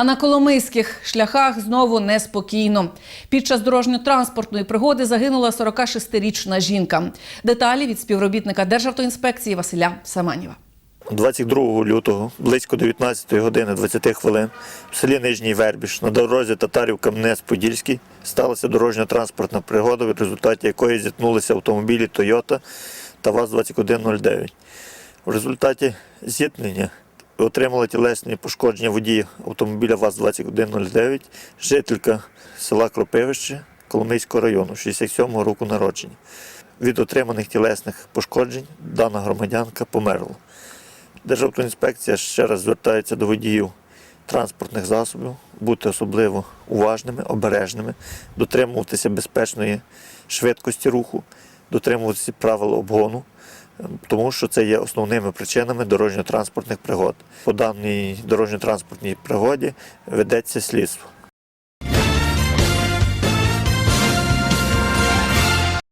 А на коломийських шляхах знову неспокійно. Під час дорожньо-транспортної пригоди загинула 46-річна жінка. Деталі від співробітника Державтоінспекції Василя Саманіва. 22 лютого, близько 19 години 20 хвилин, в селі Нижній Вербіш на дорозі Татарів Кам'янець Подільський сталася дорожньо-транспортна пригода, в результаті якої зіткнулися автомобілі Toyota та ВАЗ-2109. В результаті зіткнення отримали тілесні пошкодження водії автомобіля ВАЗ-2109, жителька села Кропивище Коломийського району, 67-го року народження. Від отриманих тілесних пошкоджень дана громадянка померла. Державтоінспекція ще раз звертається до водіїв транспортних засобів, бути особливо уважними, обережними, дотримуватися безпечної швидкості руху, дотримуватися правил обгону, тому що це є основними причинами дорожньо-транспортних пригод. По даній дорожньо-транспортній пригоді ведеться слідство.